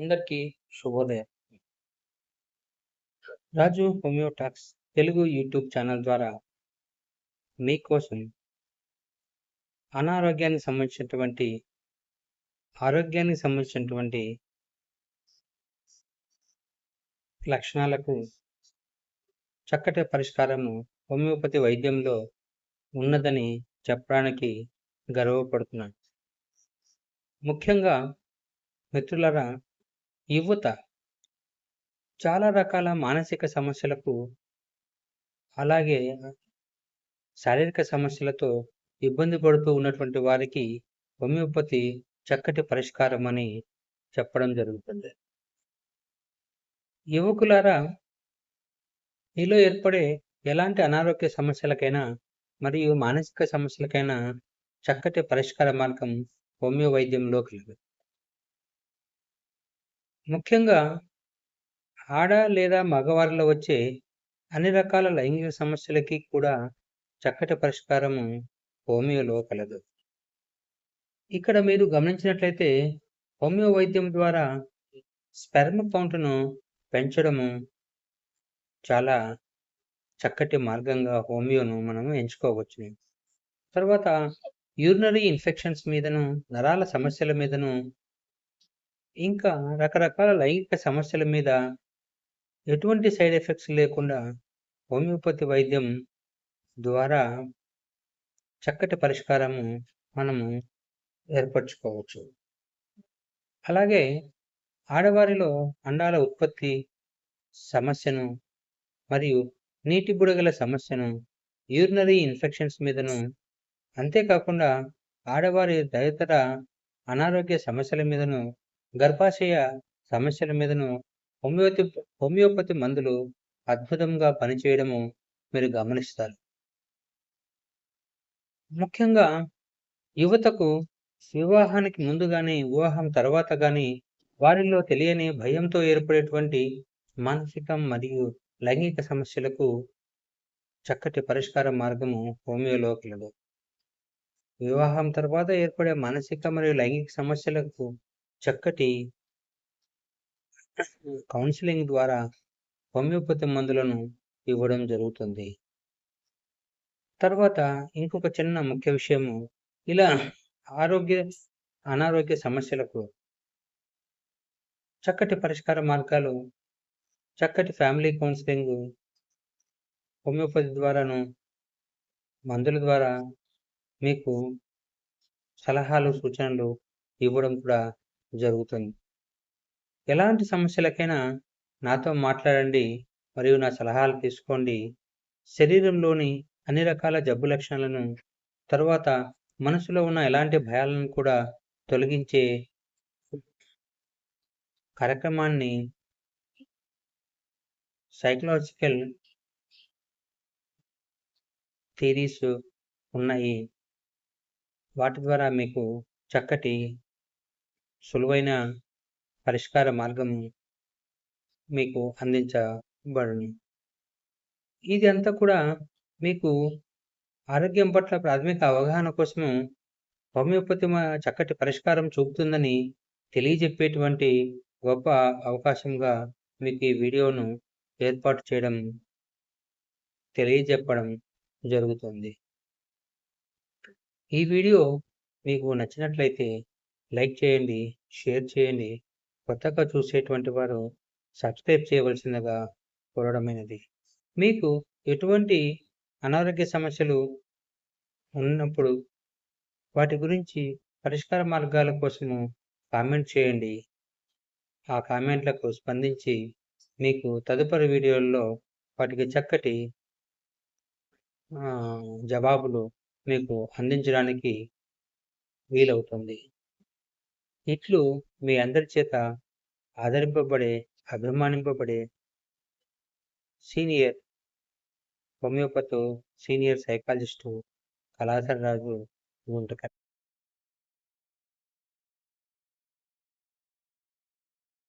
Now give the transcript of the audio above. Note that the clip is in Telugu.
అందరికీ శుభోదయం. Raju homeo talks Telugu YouTube channel ద్వారా మీకోసం అనారోగ్యానికి సంబంధించినటువంటి ఆరోగ్యానికి సంబంధించినటువంటి లక్షణాలకు చక్కటి పరిష్కారము హోమియోపతి వైద్యంలో ఉన్నదని చెప్పడానికి గర్వపడుతున్నాను. ముఖ్యంగా మిత్రులరా యువత చాలా రకాల మానసిక సమస్యలకు అలాగే శారీరక సమస్యలతో ఇబ్బంది పడుతూ ఉన్నటువంటి వారికి హోమియోపతి చక్కటి పరిష్కారం అని చెప్పడం జరుగుతుంది. యువకులారా మీలో ఏర్పడే ఎలాంటి అనారోగ్య సమస్యలకైనా మరియు మానసిక సమస్యలకైనా చక్కటి పరిష్కార మార్గం హోమియో వైద్యంలో కలదు ముఖ్యంగా ఆడ లేదా మగవారిలో వచ్చే అన్ని రకాల లైంగిక సమస్యలకి కూడా చక్కటి పరిష్కారము హోమియోలో కలదు. ఇక్కడ మీరు గమనించినట్లయితే హోమియో వైద్యం ద్వారా స్పెర్మ్ కౌంట్ను పెంచడము చాలా చక్కటి మార్గంగా హోమియోను మనము ఎంచుకోవచ్చు. తర్వాత యూరినరీ ఇన్ఫెక్షన్స్ మీదను నరాల సమస్యల మీదను ఇంకా రకరకాల లైంగిక సమస్యల మీద ఎటువంటి సైడ్ ఎఫెక్ట్స్ లేకుండా హోమియోపతి వైద్యం ద్వారా చక్కటి పరిష్కారము మనము ఏర్పరచుకోవచ్చు. అలాగే ఆడవారిలో అండాల ఉత్పత్తి సమస్యను మరియు నీటి బుడగల సమస్యను యూరినరీ ఇన్ఫెక్షన్స్ మీదను అంతేకాకుండా ఆడవారి తదితర అనారోగ్య సమస్యల మీదను గర్భాశయ సమస్యల మీదను హోమియోపతి హోమియోపతి మందులు అద్భుతంగా పనిచేయడము మీరు గమనిస్తారు. ముఖ్యంగా యువతకు వివాహానికి ముందు కానీ వివాహం తర్వాత కానీ వారిలో తెలియని భయంతో ఏర్పడేటువంటి మానసిక మరియు లైంగిక సమస్యలకు చక్కటి పరిష్కార మార్గము హోమియోలో కలదు వివాహం తర్వాత ఏర్పడే మానసిక మరియు లైంగిక సమస్యలకు చక్కటి కౌన్సిలింగ్ ద్వారా హోమియోపతి మందులను ఇవ్వడం జరుగుతుంది. తర్వాత ఇంకొక చిన్న ముఖ్య విషయము ఇలా ఆరోగ్య అనారోగ్య సమస్యలకు చక్కటి పరిష్కార మార్గాలు చక్కటి ఫ్యామిలీ కౌన్సిలింగ్ హోమియోపతి ద్వారాను మందుల ద్వారా మీకు సలహాలు సూచనలు ఇవ్వడం కూడా జరుగుతుంది. ఎలాంటి సమస్యలకైనా నాతో మాట్లాడండి మరియు నా సలహాలు తీసుకోండి. శరీరంలోని అన్ని రకాల జబ్బు లక్షణాలను తర్వాత మనసులో ఉన్న ఎలాంటి భయాలను కూడా తొలగించే కార్యక్రమాన్ని సైకలాజికల్ థీరీస్ ఉన్నాయి. వాటి ద్వారా మీకు చక్కటి సులువైన పరిష్కార మార్గం మీకు అందించబడును. ఇది అంతా కూడా మీకు ఆరోగ్యం పట్ల ప్రాథమిక అవగాహన కోసము హోమియోపతి చక్కటి పరిష్కారం చూపుతుందని తెలియజెప్పేటువంటి గొప్ప అవకాశంగా మీకు ఈ వీడియోను ఏర్పాటు చేయడం తెలియజెప్పడం జరుగుతుంది. ఈ వీడియో మీకు నచ్చినట్లయితే లైక్ చేయండి షేర్ చేయండి. కొత్తగా చూసేటువంటి వారు సబ్స్క్రైబ్ చేయవలసిందిగా కోరడమైనది. మీకు ఎటువంటి అనారోగ్య సమస్యలు ఉన్నప్పుడు వాటి గురించి పరిష్కార మార్గాల కోసము కామెంట్ చేయండి. ఆ కామెంట్లకు స్పందించి మీకు తదుపరి వీడియోల్లో వాటికి చక్కటి జవాబులు మీకు అందించడానికి వీలవుతుంది. ఇట్లు మీ అందరి చేత ఆదరింపబడే అభిమానింపబడే సీనియర్ హోమియోపతి సీనియర్ సైకాలజిస్టు కళాశాల రాజు గుంటకల్